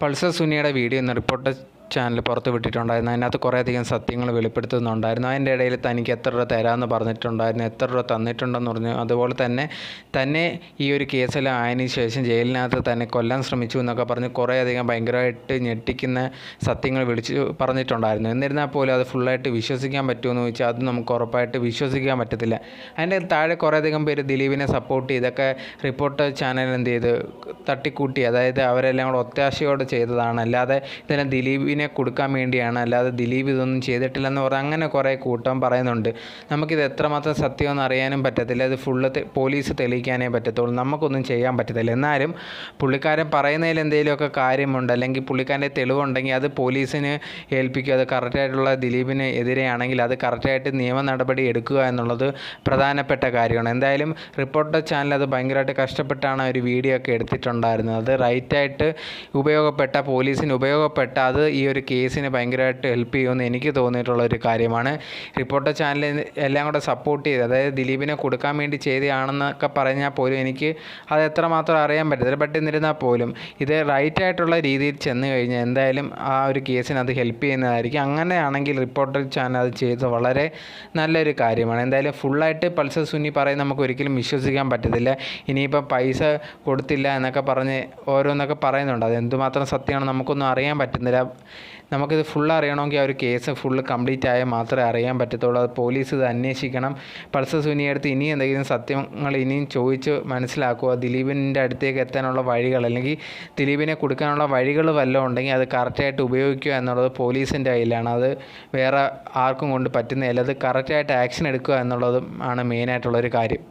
Pulsar സുനിയുടെ video ഇന്ന് reporter channel പുറത്ത് വിട്ടിട്ടുണ്ടായിരുന്നു. അതിനകത്ത് കുറേയധികം സത്യങ്ങൾ വെളിപ്പെടുത്തുന്നുണ്ടായിരുന്നു. അതിന്റെ ഇടയിൽ തനിക്ക് എത്ര രൂപ തരാമെന്ന് പറഞ്ഞിട്ടുണ്ടായിരുന്നു. എത്ര രൂപ തന്നിട്ടുണ്ടെന്ന് പറഞ്ഞു അതുപോലെ തന്നെ തന്നെ ഈ ഒരു കേസിൽ ആയതിനു ശേഷം ജയിലിനകത്ത് തന്നെ കൊല്ലാൻ ശ്രമിച്ചു എന്നൊക്കെ പറഞ്ഞ് കുറേയധികം ഭയങ്കരമായിട്ട് ഞെട്ടിക്കുന്ന സത്യങ്ങൾ വിളിച്ച് പറഞ്ഞിട്ടുണ്ടായിരുന്നു. എന്നിരുന്നാൽ പോലും അത് ഫുള്ളായിട്ട് വിശ്വസിക്കാൻ പറ്റുമെന്ന് ചോദിച്ചാൽ അത് നമുക്ക് ഉറപ്പായിട്ട് വിശ്വസിക്കാൻ പറ്റത്തില്ല. അതിന്റെ താഴെ കുറേയധികം പേര് ദിലീപിനെ സപ്പോർട്ട് ചെയ്തൊക്കെ റിപ്പോർട്ട് ചാനൽ എന്ത് ചെയ്ത്? തട്ടിക്കൂട്ടി. അതായത് അവരെല്ലാം കൂടെ ഒത്താശയോടെ ചെയ്തതാണ്. അല്ലാതെ ഇതെല്ലാം ദിലീപിനെ കൊടുക്കാൻ വേണ്ടിയാണ്. അല്ലാതെ ദിലീപ് ഇതൊന്നും ചെയ്തിട്ടില്ലെന്ന് പറഞ്ഞ് അങ്ങനെ കുറേ കൂട്ടം പറയുന്നുണ്ട്. നമുക്കിത് എത്രമാത്രം സത്യമെന്ന് അറിയാനും പറ്റത്തില്ല. ഇത് ഫുള്ള് പോലീസ് തെളിയിക്കാനേ പറ്റത്തുള്ളൂ. നമുക്കൊന്നും ചെയ്യാൻ പറ്റത്തില്ല. എന്നാലും പുള്ളിക്കാരൻ പറയുന്നതിൽ എന്തെങ്കിലുമൊക്കെ കാര്യമുണ്ട് അല്ലെങ്കിൽ പുള്ളിക്കാരന്റെ തെളിവുണ്ടെങ്കിൽ അത് പോലീസിന് ഏൽപ്പിക്കുക അത് കറക്റ്റായിട്ടുള്ള ദിലീപിന് എതിരെയാണെങ്കിൽ അത് കറക്റ്റായിട്ട് നിയമ നടപടി എടുക്കുക എന്നുള്ളത് പ്രധാനപ്പെട്ട കാര്യമാണ്. എന്തായാലും റിപ്പോർട്ടർ ചാനൽ അത് ഭയങ്കരമായിട്ട് കഷ്ടപ്പെട്ടാണ് ഒരു വീഡിയോ ഒക്കെ എടുത്തിട്ടുണ്ടായിരുന്നത്. അത് റൈറ്റായിട്ട് ഉപയോഗപ്പെട്ട പോലീസിന് ഉപയോഗപ്പെട്ട അത് ഈ ഒരു കേസിന് ഭയങ്കരമായിട്ട് ഹെൽപ്പ് ചെയ്യുമെന്ന് എനിക്ക് തോന്നിയിട്ടുള്ള ഒരു കാര്യമാണ്. റിപ്പോർട്ടർ ചാനൽ എല്ലാം കൂടെ സപ്പോർട്ട് ചെയ്ത് അതായത് ദിലീപിനെ കൊടുക്കാൻ വേണ്ടി ചെയ്തതാണെന്നൊക്കെ പറഞ്ഞാൽ പോലും എനിക്ക് അത് എത്രമാത്രം അറിയാൻ പറ്റത്തില്ല. ബട്ട് എന്നിരുന്നാൽ പോലും ഇത് റൈറ്റ് ആയിട്ടുള്ള രീതിയിൽ ചെന്ന് കഴിഞ്ഞാൽ എന്തായാലും ആ ഒരു കേസിന് അത് ഹെൽപ്പ് ചെയ്യുന്നതായിരിക്കും. അങ്ങനെയാണെങ്കിൽ റിപ്പോർട്ടർ ചാനൽ അത് ചെയ്തത് വളരെ നല്ലൊരു കാര്യമാണ്. എന്തായാലും ഫുള്ളായിട്ട് പൾസർ സുന്നി പറയുന്നത് നമുക്ക് ഒരിക്കലും വിശ്വസിക്കാൻ പറ്റത്തില്ല. ഇനിയിപ്പോൾ പൈസ കൊടുത്തില്ല എന്നൊക്കെ പറഞ്ഞ് ഓരോന്നൊക്കെ പറയുന്നുണ്ട്. അത് എന്തുമാത്രം സത്യമാണ് നമുക്കൊന്നും അറിയാൻ പറ്റുന്നില്ല. നമുക്കിത് ഫുൾ അറിയണമെങ്കിൽ ആ ഒരു കേസ് ഫുള്ള് കംപ്ലീറ്റ് ആയാൽ മാത്രമേ അറിയാൻ പറ്റത്തുള്ളൂ. അത് പോലീസ് ഇത് അന്വേഷിക്കണം. പൾസർ സുനിയടുത്ത് ഇനി എന്തെങ്കിലും സത്യങ്ങൾ ഇനിയും ചോദിച്ച് മനസ്സിലാക്കുക. ദിലീപിന്റെ അടുത്തേക്ക് എത്താനുള്ള വഴികൾ അല്ലെങ്കിൽ ദിലീപിനെ കൊടുക്കാനുള്ള വഴികൾ വല്ലതും ഉണ്ടെങ്കിൽ അത് കറക്റ്റായിട്ട് ഉപയോഗിക്കുക എന്നുള്ളത് പോലീസിന്റെ കയ്യിലാണ്. അത് വേറെ ആർക്കും കൊണ്ട് പറ്റുന്നതല്ല. അത് കറക്റ്റായിട്ട് ആക്ഷൻ എടുക്കുക എന്നുള്ളതും ആണ് മെയിനായിട്ടുള്ളൊരു കാര്യം.